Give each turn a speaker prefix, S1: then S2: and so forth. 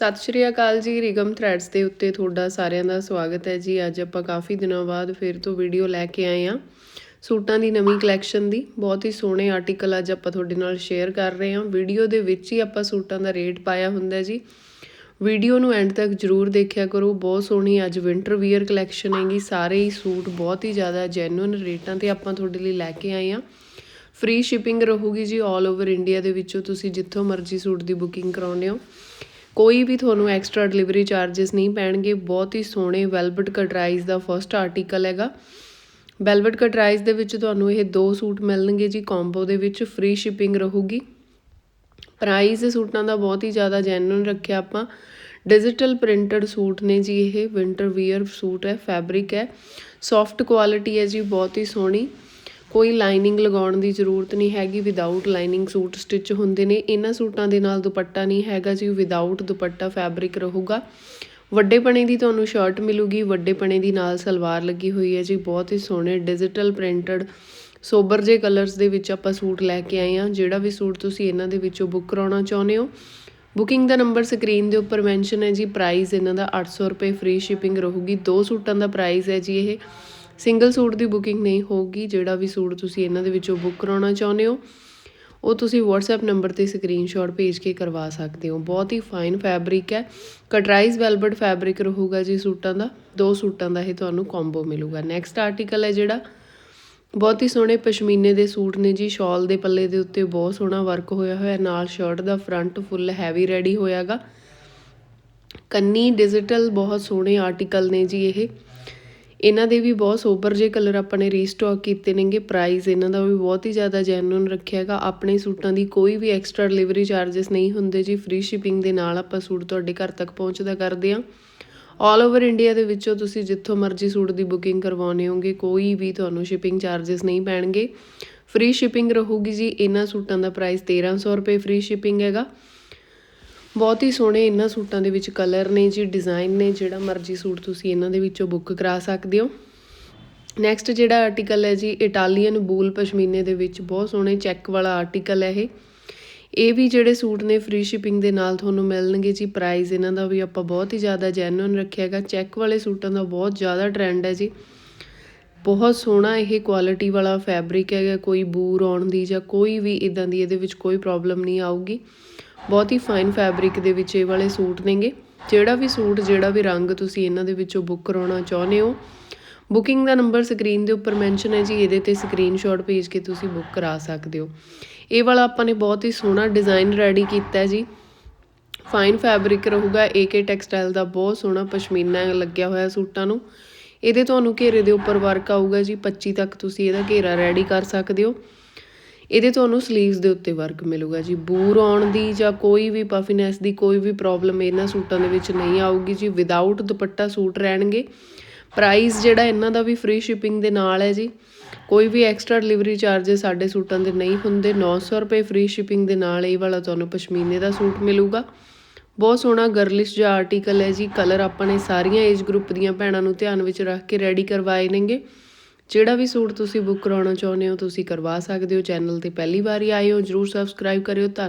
S1: ਸਤਿ ਸ਼੍ਰੀ ਅਕਾਲ ਜੀ, ਰਿਗਮ ਥ੍ਰੈਡਸ ਦੇ ਉੱਤੇ ਤੁਹਾਡਾ ਸਾਰਿਆਂ ਦਾ ਸਵਾਗਤ ਹੈ ਜੀ। ਅੱਜ ਆਪਾਂ ਕਾਫੀ ਦਿਨਾਂ ਬਾਅਦ ਫਿਰ ਤੋਂ ਵੀਡੀਓ ਲੈ ਕੇ ਆਏ ਹਾਂ। ਸੂਟਾਂ ਦੀ ਨਵੀਂ ਕਲੈਕਸ਼ਨ ਦੀ, ਬਹੁਤ ਹੀ ਸੋਹਣੇ ਆਰਟੀਕਲ ਅੱਜ ਆਪਾਂ ਤੁਹਾਡੇ ਨਾਲ ਸ਼ੇਅਰ ਕਰ ਰਹੇ ਹਾਂ। ਵੀਡੀਓ ਦੇ ਵਿੱਚ ਹੀ ਆਪਾਂ ਸੂਟਾਂ ਦਾ ਰੇਟ ਪਾਇਆ ਹੁੰਦਾ ਜੀ। ਵੀਡੀਓ ਨੂੰ ਐਂਡ ਤੱਕ ਜਰੂਰ ਦੇਖਿਆ ਕਰੋ। ਬਹੁਤ ਸੋਹਣੀ ਅੱਜ ਵਿੰਟਰ ਵੀਅਰ ਕਲੈਕਸ਼ਨ ਹੈਗੀ। ਸਾਰੇ ਹੀ ਸੂਟ ਬਹੁਤ ਹੀ ਜ਼ਿਆਦਾ ਜੈਨੂਇਨ ਰੇਟਾਂ ਤੇ ਆਪਾਂ ਤੁਹਾਡੇ ਲਈ ਲੈ ਕੇ ਆਏ ਹਾਂ। ਫ੍ਰੀ ਸ਼ਿਪਿੰਗ ਰਹੂਗੀ ਜੀ 올 ਓਵਰ ਇੰਡੀਆ ਦੇ ਵਿੱਚੋਂ। ਤੁਸੀਂ ਜਿੱਥੋਂ ਮਰਜ਼ੀ ਸੂਟ ਦੀ ਬੁਕਿੰਗ ਕਰਾਉਂਦੇ ਹੋ। ਕੋਈ ਵੀ ਤੁਹਾਨੂੰ ਐਕਸਟਰਾ ਡਿਲੀਵਰੀ ਚਾਰजेस ਨਹੀਂ ਪੈਣਗੇ। ਬਹੁਤ ਹੀ ਸੋਹਣੇ ਵੈਲਵਟ ਕਟਰਾਈਜ਼ ਦਾ ਫਰਸਟ ਆਰਟੀਕਲ ਹੈਗਾ। ਵੈਲਵਟ ਕਟਰਾਈਜ਼ ਦੇ ਵਿੱਚ ਤੁਹਾਨੂੰ ਇਹ ਦੋ ਸੂਟ ਮਿਲਣਗੇ ਜੀ। ਕੰਬੋ ਦੇ ਵਿੱਚ ਫ੍ਰੀ ਸ਼ਿਪਿੰਗ ਰਹੂਗੀ। ਪ੍ਰਾਈਸ ਸੂਟਾਂ ਦਾ ਬਹੁਤ ਹੀ ਜ਼ਿਆਦਾ ਜੈਨੂਨ ਰੱਖਿਆ ਆਪਾਂ। ਡਿਜੀਟਲ ਪ੍ਰਿੰਟਡ ਸੂਟ ਨੇ ਜੀ ਇਹ। ਵਿੰਟਰ ਵੀਅਰ ਸੂਟ ਹੈ ਫੈਬਰਿਕ ਹੈ। ਸੌਫਟ ਕੁਆਲਿਟੀ ਹੈ ਜੀ, ਬਹੁਤ ਹੀ ਸੋਹਣੀ। ਕੋਈ ਲਾਈਨਿੰਗ ਲਗਾਉਣ ਦੀ ਜ਼ਰੂਰਤ ਨਹੀਂ ਹੈਗੀ ਵਿਦਆਊਟ ਲਾਈਨਿੰਗ ਸੂਟ ਸਟਿਚ ਹੁੰਦੇ ਨੇ। ਇਹਨਾਂ ਸੂਟਾਂ ਦੇ ਨਾਲ ਦੁਪੱਟਾ ਨਹੀਂ ਹੈਗਾ ਜੀ ਵਿਦਆਊਟ ਦੁਪੱਟਾ ਫੈਬਰਿਕ ਰਹੂਗਾ। ਵੱਡੇ ਪਣੇ ਦੀ ਤੁਹਾਨੂੰ ਸ਼ਰਟ ਮਿਲੂਗੀ ਵੱਡੇ ਪਣੇ ਦੀ ਨਾਲ ਸਲਵਾਰ ਲੱਗੀ ਹੋਈ ਹੈ ਜੀ, ਬਹੁਤ ਹੀ ਸੋਹਣੇ ਡਿਜੀਟਲ ਪ੍ਰਿੰਟਡ ਸੋਬਰ ਜੇ ਕਲਰਸ ਦੇ ਵਿੱਚ ਆਪਾਂ ਸੂਟ ਲੈ ਕੇ ਆਏ ਹਾਂ। ਜਿਹੜਾ ਵੀ ਸੂਟ ਤੁਸੀਂ ਇਹਨਾਂ ਦੇ ਵਿੱਚੋਂ ਬੁੱਕ ਕਰਾਉਣਾ ਚਾਹੁੰਦੇ ਹੋ। ਬੁਕਿੰਗ ਦਾ ਨੰਬਰ ਸਕਰੀਨ ਦੇ ਉੱਪਰ ਮੈਂਸ਼ਨ ਹੈ ਜੀ ਪ੍ਰਾਈਸ ਇਹਨਾਂ ਦਾ 800 ਰੁਪਏ ਫ੍ਰੀ ਸ਼ਿਪਿੰਗ ਰਹੂਗੀ। ਦੋ ਸੂਟਾਂ ਦਾ ਪ੍ਰਾਈਸ ਹੈ ਜੀ ਇਹ। ਸਿੰਗਲ ਸੂਟ ਦੀ ਬੁਕਿੰਗ ਨਹੀਂ ਹੋਊਗੀ, ਜਿਹੜਾ ਵੀ ਸੂਟ ਤੁਸੀਂ ਇਹਨਾਂ ਦੇ ਵਿੱਚੋਂ ਬੁੱਕ ਕਰਾਉਣਾ ਚਾਹੁੰਦੇ ਹੋ, ਉਹ ਤੁਸੀਂ WhatsApp ਨੰਬਰ ਤੇ ਸਕਰੀਨਸ਼ਾਟ ਭੇਜ ਕੇ ਕਰਵਾ ਸਕਦੇ ਹੋ। ਬਹੁਤ ਹੀ ਫਾਈਨ ਫੈਬਰਿਕ ਹੈ। ਕਟਰਾਈਜ਼ ਵੈਲਵਟ ਫੈਬਰਿਕ ਰਹੂਗਾ ਜੀ ਸੂਟਾਂ ਦਾ। ਦੋ ਸੂਟਾਂ ਦਾ ਇਹ ਤੁਹਾਨੂੰ ਕੰਬੋ ਮਿਲੂਗਾ। ਨੈਕਸਟ ਆਰਟੀਕਲ ਹੈ ਜਿਹੜਾ। ਬਹੁਤ ਹੀ ਸੋਹਣੇ ਪਸ਼ਮੀਨੇ ਦੇ ਸੂਟ ਨੇ ਜੀ। ਸ਼ਾਲ ਦੇ ਪੱਲੇ ਦੇ ਉੱਤੇ ਬਹੁਤ ਸੋਹਣਾ ਵਰਕ ਹੋਇਆ ਹੋਇਆ। ਨਾਲ ਸ਼ਰਟ ਦਾ ਫਰੰਟ ਫੁੱਲ ਹੈਵੀ ਰੈਡੀ ਹੋਇਆਗਾ। ਕੰਨੀ ਡਿਜੀਟਲ ਬਹੁਤ ਸੋਹਣੇ ਆਰਟੀਕਲ ਨੇ ਜੀ ਇਹ। ਇਹਨਾਂ ਦੇ ਵੀ ਬਹੁਤ ਸੋਬਰ ਜੇ ਕਲਰ ਆਪਾਂ ਨੇ ਰੀਸਟਾਕ ਕੀਤੇ ਨੇਗੇ ਪ੍ਰਾਈਸ ਇਹਨਾਂ ਦਾ ਵੀ ਬਹੁਤ ਹੀ ਜ਼ਿਆਦਾ ਜੈਨੂਨ ਰੱਖਿਆਗਾ ਆਪਣੇ ਸੂਟਾਂ ਦੀ ਕੋਈ ਵੀ ਐਕਸਟਰਾ ਡਿਲੀਵਰੀ ਚਾਰजेस ਨਹੀਂ ਹੁੰਦੇ ਜੀ। ਫ੍ਰੀ ਸ਼ਿਪਿੰਗ ਦੇ ਨਾਲ ਆਪਾਂ ਸੂਟ ਤੁਹਾਡੇ ਘਰ ਤੱਕ ਪਹੁੰਚਦਾ ਕਰਦੇ ਆਂ ਆਲ ਓਵਰ ਇੰਡੀਆ ਦੇ ਵਿੱਚੋਂ ਤੁਸੀਂ ਜਿੱਥੋਂ ਮਰਜ਼ੀ ਸੂਟ ਦੀ ਬੁਕਿੰਗ ਕਰਵਾਉਣੇ ਹੋਗੇ ਕੋਈ ਵੀ ਤੁਹਾਨੂੰ ਸ਼ਿਪਿੰਗ ਚਾਰजेस ਨਹੀਂ ਪੈਣਗੇ। ਫ੍ਰੀ ਸ਼ਿਪਿੰਗ ਰਹੂਗੀ ਜੀ। ਇਹਨਾਂ ਸੂਟਾਂ ਦਾ ਪ੍ਰਾਈਸ 1300 ਰੁਪਏ ਫ੍ਰੀ ਸ਼ਿਪਿੰਗ ਹੈਗਾ। ਬਹੁਤ ਹੀ ਸੋਹਣੇ ਇਹਨਾਂ ਸੂਟਾਂ ਦੇ ਵਿੱਚ ਕਲਰ ਨੇ ਜੀ ਡਿਜ਼ਾਈਨ ਨੇ, ਜਿਹੜਾ ਮਰਜ਼ੀ ਸੂਟ ਤੁਸੀਂ ਇਹਨਾਂ ਦੇ ਵਿੱਚੋਂ ਬੁੱਕ ਕਰਾ ਸਕਦੇ ਹੋ। ਨੈਕਸਟ ਜਿਹੜਾ ਆਰਟੀਕਲ ਹੈ ਜੀ ਇਟਾਲੀਅਨ ਬੂਲ ਪਸ਼ਮੀਨੇ ਦੇ ਵਿੱਚ ਬਹੁਤ ਸੋਹਣੇ ਚੈੱਕ ਵਾਲਾ ਆਰਟੀਕਲ ਹੈ ਇਹ। ਇਹ ਵੀ ਜਿਹੜੇ ਸੂਟ ਨੇ ਫ੍ਰੀ ਸ਼ਿਪਿੰਗ ਦੇ ਨਾਲ ਤੁਹਾਨੂੰ ਮਿਲਣਗੇ ਜੀ ਪ੍ਰਾਈਸ ਇਹਨਾਂ ਦਾ ਵੀ ਆਪਾਂ ਬਹੁਤ ਹੀ ਜ਼ਿਆਦਾ ਜੈਨੂਇਨ ਰੱਖਿਆ ਹੈਗਾ। ਚੈੱਕ ਵਾਲੇ ਸੂਟਾਂ ਦਾ ਬਹੁਤ ਜ਼ਿਆਦਾ ਟ੍ਰੈਂਡ ਹੈ ਜੀ। ਬਹੁਤ ਸੋਹਣਾ ਇਹ ਕੁਆਲਿਟੀ ਵਾਲਾ ਫੈਬਰਿਕ ਹੈਗਾ, ਕੋਈ ਬੂਰ ਆਉਣ ਦੀ ਜਾਂ ਕੋਈ ਵੀ ਇਦਾਂ ਦੀ ਇਹਦੇ ਵਿੱਚ ਕੋਈ ਪ੍ਰੋਬਲਮ ਨਹੀਂ ਆਊਗੀ। ਬਹੁਤ ਹੀ ਫਾਈਨ ਫੈਬਰਿਕ ਦੇ ਵਿੱਚ ਇਹ ਵਾਲੇ ਸੂਟ ਨੇਗੇ। ਜਿਹੜਾ ਵੀ ਸੂਟ, ਜਿਹੜਾ ਵੀ ਰੰਗ ਤੁਸੀਂ ਇਹਨਾਂ ਦੇ ਵਿੱਚੋਂ ਬੁੱਕ ਕਰਾਉਣਾ ਚਾਹੁੰਦੇ ਹੋ ਬੁਕਿੰਗ ਦਾ ਨੰਬਰ ਸਕਰੀਨ ਦੇ ਉੱਪਰ ਮੈਂਸ਼ਨ ਹੈ ਜੀ, ਇਹਦੇ ਤੇ ਸਕਰੀਨਸ਼ਾਟ ਭੇਜ ਕੇ ਤੁਸੀਂ ਬੁੱਕ ਕਰਾ ਸਕਦੇ ਹੋ। ਇਹ ਵਾਲਾ ਆਪਾਂ ਨੇ ਬਹੁਤ ਹੀ ਸੋਹਣਾ ਡਿਜ਼ਾਈਨ ਰੈਡੀ ਕੀਤਾ ਜੀ। ਫਾਈਨ ਫੈਬਰਿਕ ਰਹੂਗਾ ਏਕੇ ਟੈਕਸਟਾਈਲ ਦਾ ਬਹੁਤ ਸੋਹਣਾ ਪਸ਼ਮੀਨਾ ਲੱਗਿਆ ਹੋਇਆ ਸੂਟਾਂ ਨੂੰ। ਇਹਦੇ ਤੁਹਾਨੂੰ ਘੇਰੇ ਦੇ ਉੱਪਰ ਵਰਕ ਆਊਗਾ ਜੀ 25 ਤੱਕ ਤੁਸੀਂ ਇਹਦਾ ਘੇਰਾ ਰੈਡੀ ਕਰ ਸਕਦੇ ਹੋ। ਇਹਦੇ ਤੁਹਾਨੂੰ ਸਲੀਵਸ ਦੇ ਉੱਤੇ ਵਰਕ ਮਿਲੂਗਾ ਜੀ। ਬੂਰ ਆਉਣ ਦੀ ਜਾਂ ਕੋਈ ਵੀ ਪਫੀਨੈਸ ਦੀ ਕੋਈ ਵੀ ਪ੍ਰੋਬਲਮ ਇਹਨਾਂ ਸੂਟਾਂ ਦੇ ਵਿੱਚ ਨਹੀਂ ਆਊਗੀ ਜੀ। ਵਿਦਆਊਟ ਦੁਪੱਟਾ ਸੂਟ ਰਹਿਣਗੇ। ਪ੍ਰਾਈਸ ਜਿਹੜਾ ਇਹਨਾਂ ਦਾ ਵੀ ਫ੍ਰੀ ਸ਼ਿਪਿੰਗ ਦੇ ਨਾਲ ਹੈ ਜੀ। ਕੋਈ ਵੀ ਐਕਸਟਰਾ ਡਿਲੀਵਰੀ ਚਾਰजेस ਸਾਡੇ ਸੂਟਾਂ ਦੇ ਨਹੀਂ ਹੁੰਦੇ। 900 ਰੁਪਏ ਫ੍ਰੀ ਸ਼ਿਪਿੰਗ ਦੇ ਨਾਲ ਇਹ ਵਾਲਾ ਤੁਹਾਨੂੰ ਪਸ਼ਮੀਨੇ ਦਾ ਸੂਟ ਮਿਲੂਗਾ। ਬਹੁਤ ਸੋਹਣਾ ਗਰਲਿਸ਼ ਜਿਹਾ ਆਰਟੀਕਲ ਹੈ ਜੀ। ਕਲਰ ਆਪਾਂ ਨੇ ਸਾਰੀਆਂ ਏਜ ਗਰੁੱਪ ਦੀਆਂ ਭੈਣਾਂ ਨੂੰ ਧਿਆਨ ਵਿੱਚ ਰੱਖ ਕੇ ਰੈਡੀ ਕਰਵਾਏ ਨੇਗੇ। ਜਿਹੜਾ ਵੀ ਸੂਟ ਤੁਸੀਂ ਬੁੱਕ ਕਰਾਉਣਾ ਚਾਹੁੰਦੇ ਹੋ, ਤੁਸੀਂ ਕਰਵਾ ਸਕਦੇ ਹੋ। ਚੈਨਲ ਤੇ ਪਹਿਲੀ ਵਾਰੀ ਆਏ ਹੋ, ਜਰੂਰ ਸਬਸਕ੍ਰਾਈਬ ਕਰਿਓ।